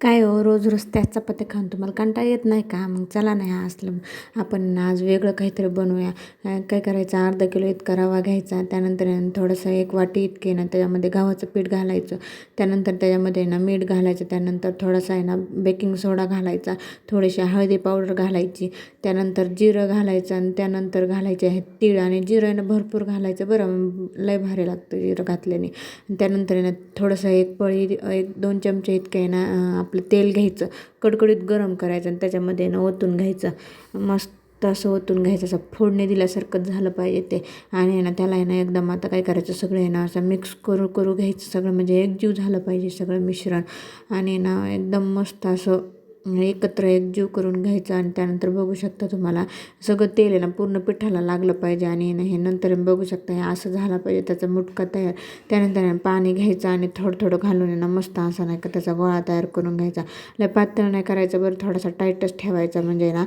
काय हो रोज रोज त्याच चपात्या खाऊन तुम्हाला कंटाळा येत नाही का? मग चला नाही असलं आपण आज वेगळं काहीतरी बनवूया. काय करायचं? अर्धा किलो इतका रवा घ्यायचा त्यानंतर ना थोडंसं एक वाटी इतके ना त्याच्यामध्ये गव्हाचं पीठ घालायचं. त्यानंतर त्याच्यामध्ये ना मीठ घालायचं. त्यानंतर थोडासा आहे ना बेकिंग सोडा घालायचा. थोडीशी हळदी पावडर घालायची. त्यानंतर जिरं घालायचं आणि त्यानंतर घालायचे आहे तीळ आणि जिरं ना भरपूर घालायचं. बरं लय भारी लागतं जिरं घातल्याने. त्यानंतर आहे ना थोडंसं एक पळी एक दोन चमचे इतके आहे ना आपलं तेल घ्यायचं कडकडीत गरम करायचं आणि त्याच्यामध्ये ना ओतून घ्यायचं. मस्त असं ओतून घ्यायचं असं फोडणी दिल्यासारखंच झालं पाहिजे ते. आणि आहे ना त्याला आहे ना एकदम आता काय करायचं सगळं आहे ना असं मिक्स करू करू घ्यायचं सगळं. म्हणजे एकजीव झालं पाहिजे सगळं मिश्रण. आणि ना एकदम मस्त असं एकत्र एक जीव करून घ्यायचा आणि त्यानंतर बघू शकता तुम्हाला सगळं तेल आहे ना पूर्ण पिठाला लागलं पाहिजे आणि हे नंतर बघू शकता हे असं झालं पाहिजे त्याचा मुटका तयार. त्यानंतर पाणी घ्यायचं आणि थोडं थोडं घालून येणं ना मस्त असा नाही का त्याचा गोळा तयार करून घ्यायचा. लय पातळ नाही करायचं बरं थोडासा टाईटच ठेवायचा म्हणजे ना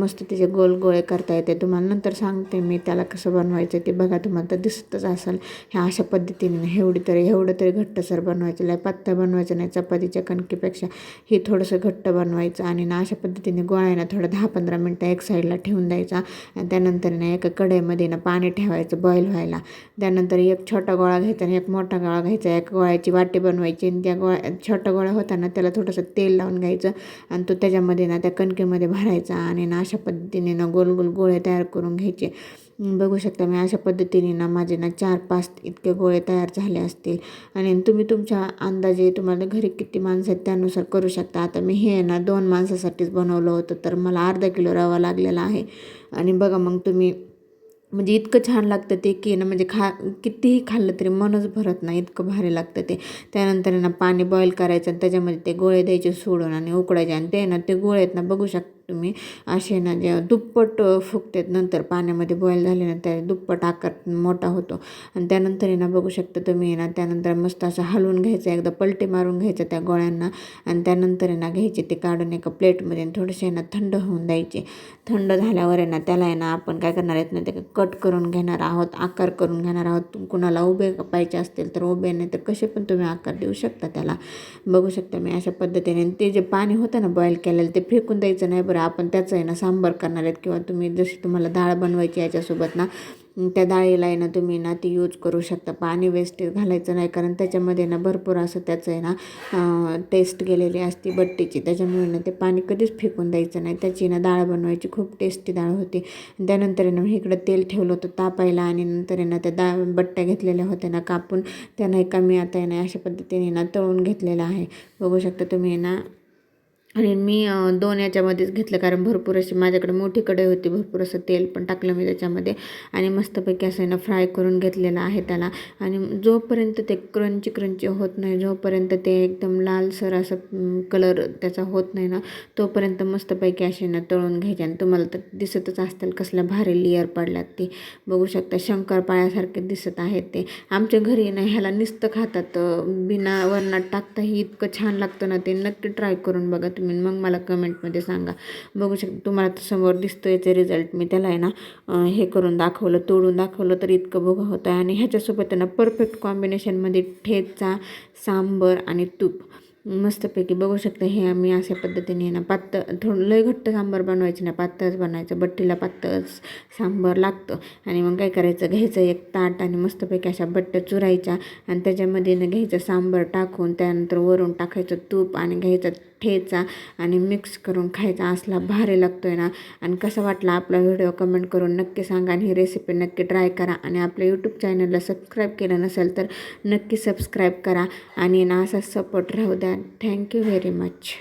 मस्त त्याचे गोल गोळे करता येते. तुम्हाला नंतर सांगते मी त्याला कसं बनवायचं ते बघा तुम्हाला तर दिसतच असेल. ह्या अशा पद्धतीने एवढी तरी एवढं तरी घट्टसर बनवायचं. लय पातळ बनवायचं नाही चपातीच्या कणकीपेक्षा. हे थोडंसं घट्ट बनवायचं आणि ना अशा पद्धतीने गोळा ना थोडं दहा पंधरा मिनटं एक साईडला ठेवून द्यायचा. आणि त्यानंतर ना एका कढईमध्ये ना पाणी ठेवायचं बॉईल व्हायला. त्यानंतर एक छोटा गोळा घ्यायचा आणि एक मोठा गोळा घ्यायचा. एक गोळ्याची वाटी बनवायची आणि त्या गोळ्या छोटा गोळा होता ना त्याला थोडंसं तेल लावून घ्यायचं आणि तो त्याच्यामध्ये ना त्या कणकेमध्ये भरायचा आणि ना अशा पद्धतीने ना गोल गोल गोळे तयार करून घ्यायचे. बघू शकता मी अशा पद्धतीने ना माझे ना चार पाच इतके गोळे तयार झाले असतील. आणि तुम्ही तुमच्या अंदाजे तुम्हाला घरी किती माणसं आहेत त्यानुसार करू शकता. आता मी हे ना दोन माणसासाठीच बनवलं होतं तर मला अर्धा किलो रवा लागलेला आहे. आणि बघा मग तुम्ही म्हणजे इतकं छान लागतं ते की ना म्हणजे खा कितीही खाल्लं तरी मनच भरत नाही इतकं भारी लागतं ते. त्यानंतर ना पाणी बॉईल करायचं आणि त्याच्यामध्ये ते गोळे द्यायचे सोडून आणि उकडायचे आणि ते ना ते गोळे आहेत ना बघू शकता. तुम्ही असे ना जे दुप्पट फुगतात नंतर पाण्यामध्ये बॉईल झाले ना त्या दुप्पट आकार मोठा होतो. आणि त्यानंतर आहे ना बघू शकता तुम्ही ना त्यानंतर मस्त असं हलवून घ्यायचं एकदा पलटी मारून घ्यायचं त्या गोळ्यांना. आणि त्यानंतर आहे ना घ्यायचे ते काढून एका प्लेटमध्ये आणि थोडेसे आहे ना थंड होऊन द्यायचे. थंड झाल्यावर आहे ना त्याला आहे ना आपण काय करणार आहेत ना ते कट करून घेणार आहोत आकार करून घेणार आहोत. कुणाला उभे पाहिजे असतील तर उभे नाही तर कसे पण तुम्ही आकार देऊ शकता त्याला. बघू शकता मी अशा पद्धतीने आणि ते जे पाणी होतं ना बॉईल केलेलं ते फेकून द्यायचं नाही बरं. आपण त्याचं आहे ना सांबार करणार आहेत. किंवा तुम्ही जशी तुम्हाला डाळ बनवायची याच्यासोबत ना त्या डाळीला आहे ना तुम्ही ना ती यूज करू शकता. पाणी वेस्ट घालायचं नाही. कारण त्याच्यामध्ये ना भरपूर असं त्याचं आहे ना टेस्ट गेलेली असते बट्टीची. त्याच्यामुळे ना ते पाणी कधीच फेकून द्यायचं नाही. त्याची ना डाळ बनवायची खूप टेस्टी डाळ होती. त्यानंतर ना मी इकडं तेल ठेवलं होतं तापायला आणि नंतर आहे ना त्या दा बट्ट्या घेतलेल्या होत्या ना कापून त्यांना एका मी आता आहे ना अशा पद्धतीने ना तळून घेतलेलं आहे. बघू शकता तुम्ही ना आणि मी दोन याच्यामध्येच घेतलं कारण भरपूर अशी माझ्याकडे मोठी कढई होती भरपूर असं तेल पण टाकलं मी त्याच्यामध्ये आणि मस्तपैकी असं ना फ्राय करून घेतलेलं आहे त्याला. आणि जोपर्यंत ते क्रंची क्रंची होत नाही जोपर्यंत ते एकदम लालसर असं कलर त्याचा होत नाही ना तोपर्यंत मस्तपैकी असे ना तळून घ्यायचे. आणि तुम्हाला तर दिसतच असतील कसल्या भारी लेअर पडल्यात ते. बघू शकता शंकरपाळ्यासारखे दिसत आहेत ते. आमच्या घरी ना ह्याला नुसतं खातात बिना वरणात टाकताही इतकं छान लागतं ना ते. नक्की ट्राय करून बघा तुम्ही मग मला कमेंटमध्ये सांगा. बघू शकता तुम्हाला तर समोर दिसतो याचे रिझल्ट मी त्याला आहे ना हे करून दाखवलं तोडून दाखवलं तर इतकं बघा होतं आहे. आणि ह्याच्यासोबत आहे ना परफेक्ट कॉम्बिनेशनमध्ये ठेचा सांबर आणि तूप. मस्तपैकी बघू शकता हे आम्ही अशा पद्धतीने ना पातळ थोडं लय घट्ट सांबार बनवायचे ना पातळच बनवायचं बट्टीला पातळच सांबार लागतं. आणि मग काय करायचं घ्यायचं एक ताट आणि मस्तपैकी अशा बट्ट्या चुरायच्या. आणि त्याच्यामध्ये ना घ्यायचं सांबार टाकून त्यानंतर वरून टाकायचं तूप आणि घ्यायचं ठेचा आणि मिक्स करून खायचा असला भारी लागतो आहे ना. आणि कसं वाटला आपला व्हिडिओ कमेंट करून नक्की सांगा आणि ही रेसिपी नक्की ट्राय करा. आणि आपल्या यूट्यूब चॅनलला सबस्क्राईब केलं नसेल तर नक्की सबस्क्राईब करा. आणि ना असा सपोर्ट राहू द्या. Thank you very much